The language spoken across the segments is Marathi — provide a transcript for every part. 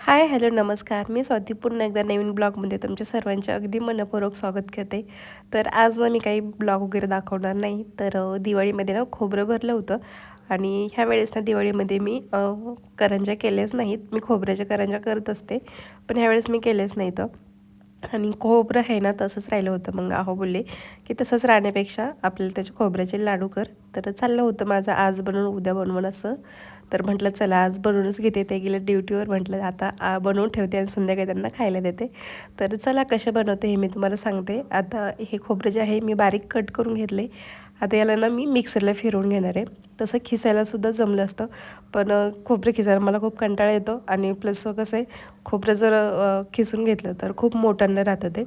हाय हॅलो नमस्कार. मी स्वाती पुन्हा एकदा नवीन ब्लॉगमध्ये तुमच्या सर्वांचे अगदी मनपूर्वक स्वागत करते. तर आज ना मी काही ब्लॉग वगैरे दाखवणार नाही तर दिवाळीमध्ये ना खोबरं भरलं होतं. आणि ह्या वेळेस ना दिवाळीमध्ये मी करंजा करंज्या केल्याच नाहीत. मी खोबऱ्याच्या करंज्या करत असते पण ह्यावेळेस मी केलेच तर. आणि खोबरं आहे ना तसंच राहिलं होतं. मग आहो बोलले की तसंच राहण्यापेक्षा आपल्याला त्याचे खोबऱ्याचे लाडू कर. तर चाललं होतं माझं आज बनवून उद्या बनवून असं. तर म्हटलं चला आज बनवूनच घेते. ते गेलं ड्युटीवर. म्हटलं आता आ बनवून ठेवते आणि संध्याकाळी त्यांना खायला देते. तर चला कसे बनवते हे मी तुम्हाला सांगते. आता हे खोबरं जे आहे मी बारीक कट करून घेतले. आता याला ना मी मिक्सरला फिरवून घेणार आहे. तसं खिसायलासुद्धा जमलं असतं. पण खोबरं खिसायला मला खूप कंटाळा येतो. आणि प्लस कसं आहे खोबरं जर खिसून घेतलं तर खूप मोठ्यांना राहतं ते.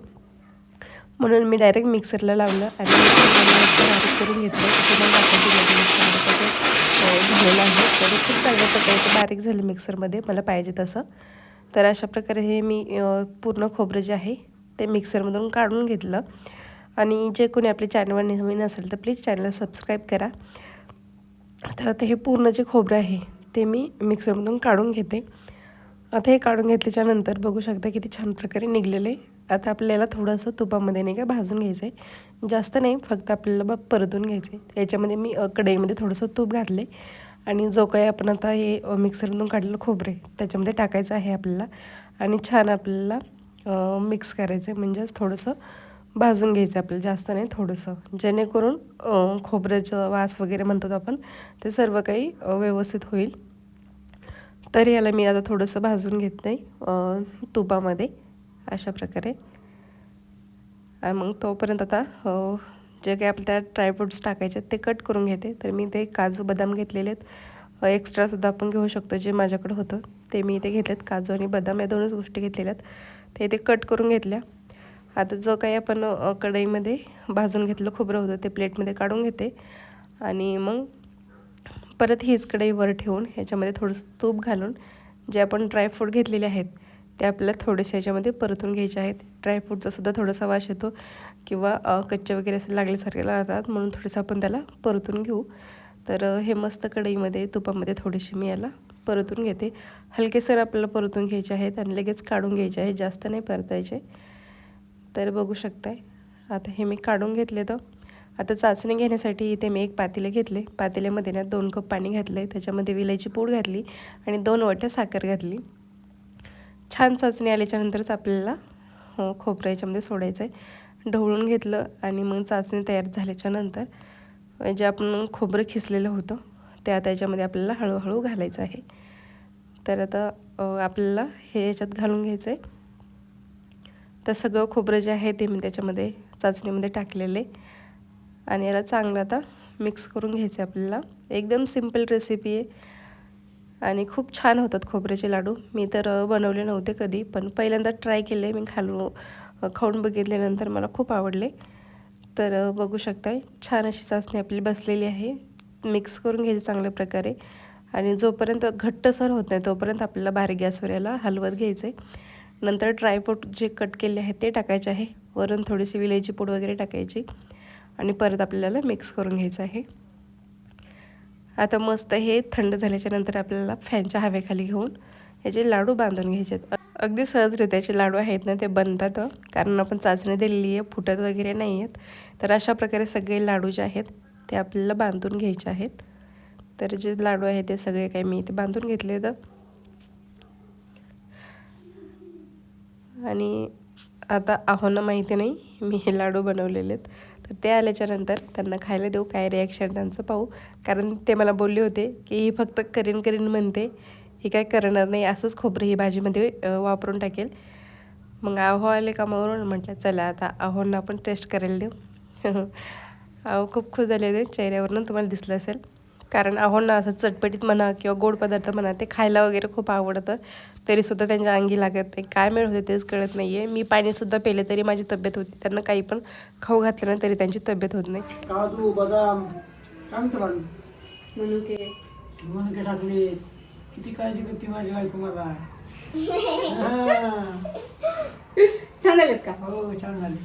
म्हणून मी डायरेक्ट मिक्सरला लावलं आणि बारीक करून घेतलं. तुम्हाला दाखवते मिक्सरमध्ये कसं झालेलं आहे. तर खूप चांगल्या प्रकारे बारीक झालं मिक्सरमध्ये मला पाहिजे तसं. तर अशा प्रकारे हे मी पूर्ण खोबरं जे आहे ते मिक्सरमधून काढून घेतलं. आणि जे कोणी आपल्या चॅनलवर नवीन असेल तर प्लीज चॅनलला सबस्क्राईब करा. तर आता हे पूर्ण जे खोबरं आहे ते मी मिक्सरमधून काढून घेते. आता हे काढून घेतल्याच्यानंतर बघू शकता किती छान प्रकारे निघलेले. आता आपल्याला थोडंसं तुपामध्ये नाही का भाजून घ्यायचं आहे जास्त नाही फक्त आपल्याला बा परतून घ्यायचं आहे याच्यामध्ये मी कढईमध्ये थोडंसं तूप घातले आणि जो काही आपण आता हे मिक्सरमधून काढलेलं खोबरे त्याच्यामध्ये टाकायचं आहे आपल्याला. आणि छान आपल्याला मिक्स करायचं आहे म्हणजेच थोडंसं भाजून घ्यायचं आपल्याला जास्त नाही थोडंसं. जेणेकरून खोबऱ्याचं वास वगैरे म्हणतो आपण ते सर्व काही व्यवस्थित होईल. तर याला मी आता थोडंसं भाजून घेत नाही तुपामध्ये अशा प्रकारे. आणि मग तोपर्यंत आता जे काही आपल्या त्या ड्रायफ्रूट्स टाकायचे आहेत ते कट करून घेते. तर मी ते काजू बदाम घेतलेले आहेत. एक्स्ट्रासुद्धा आपण घेऊ शकतो जे माझ्याकडं होतं. ते मी इथे घेतलेत काजू आणि बदाम या दोनच गोष्टी घेतलेल्या आहेत. ते इथे कट करून घेतल्या. आता जो काही आपण कढईमध्ये भाजून घेतलं खोबरं होतं ते प्लेटमध्ये काढून घेते. आणि मग परत हीच कढई वर ठेवून ह्याच्यामध्ये थोडंसं तूप घालून जे आपण ड्रायफ्रूट घेतलेले आहेत ते आपल्याला थोडेसे ह्याच्यामध्ये परतून घ्यायचे आहेत. ड्रायफ्रूटचासुद्धा थोडासा वास येतो किंवा कच्चे वगैरे असे लागल्यासारखे लागतात म्हणून थोडंसं आपण त्याला परतून घेऊ. तर हे मस्त कढईमध्ये तुपामध्ये थोडीशी मी याला परतून घेते. हलकेसर आपल्याला परतून घ्यायचे आहेत आणि लगेच काढून घ्यायचे आहेत जास्त नाही परतायचे. तर बघू शकताय. आता हे मी काढून घेतले तर आता चाचणी घेण्यासाठी इथे मी एक पातेले घेतले. पातेल्यामध्ये ना दोन कप पाणी घातले त्याच्यामध्ये विलायची पूड घातली आणि दोन वाट्या साखर घातली. छान चाचणी आल्याच्यानंतरच आपल्याला हो खोबरं याच्यामध्ये सोडायचं आहे ढवळून घेतलं आणि मग चाचणी तयार झाल्याच्यानंतर जे आपण खोबरं खिसलेलं होतं ते आता याच्यामध्ये आपल्याला हळूहळू घालायचं आहे. तर आता आपल्याला हे याच्यात घालून घ्यायचं आहे तर सगळं खोबरं जे आहे ते मी त्याच्यामध्ये चाचणीमध्ये टाकलेले. आणि याला चांगलं आता मिक्स करून घ्यायचं आहे आपल्याला. एकदम सिंपल रेसिपी आहे. आणि खूप छान होतात खोबऱ्याचे लाडू. मी तर बनवले नव्हते कधी पण पहिल्यांदा ट्राय केले. मी खालू खाऊन बघितल्यानंतर मला खूप आवडले. तर बघू शकताय छान अशी चाचणी आपली बसलेली आहे. मिक्स करून घ्यायची चांगल्या प्रकारे. आणि जोपर्यंत घट्टसर होत नाही तोपर्यंत आपल्याला बारीक गॅसवर याला हलवत घ्यायचं आहे नंतर ट्रायपोट जे कट केले आहे ते टाकायचे आहे. वरून थोडीशी विलेची पूड वगैरे टाकायची. आणि परत आपल्याला मिक्स करून घ्यायचं आहे. आता मस्त हे थंड झाल्याच्यानंतर आपल्याला फॅनच्या हवेखाली घेऊन याचे लाडू बांधून घ्यायचे आहेत. अगदी सहजरित्याचे लाडू आहेत ना ते बनतात कारण आपण चाचणी दिलेली आहे फुटत वगैरे नाही आहेत. तर अशा प्रकारे सगळे लाडू जे आहेत ते आपल्याला बांधून घ्यायचे आहेत. तर जे लाडू आहेत ते सगळे काही मी इथे बांधून घेतले तर आणि आता अहोना माहिती नाही मी हे लाडू बनवलेले आहेत. तर ते आल्याच्यानंतर त्यांना खायला देऊ काय रिॲक्शन त्यांचं पाहू. कारण ते मला बोलले होते की ही फक्त करीन करीन म्हणते ही काय करणार नाही असंच खोबरं ही भाजीमध्ये वापरून टाकेल. मग आहो आले कामावरून म्हटलं चला आता आव्हांना आपण टेस्ट करायला देऊ. आहो खूप खुश झाले होते. चेहऱ्यावरून तुम्हाला दिसलं असेल. कारण आव्हांना असं चटपटीत म्हणा किंवा गोड पदार्थ म्हणा ते खायला वगैरे खूप आवडतं. तरीसुद्धा त्यांच्या अंगी लागत नाही. काय मिळत होते तेच कळत नाही आहे मी पाणीसुद्धा पेले तरी माझी तब्येत होती. त्यांना काही पण खाऊ घातलं ना तरी त्यांची तब्येत होत नाही. काजू बदाम? काय किती काळजी करते माझी बायको मला. हा. छान झालेत का? हो छान झाले.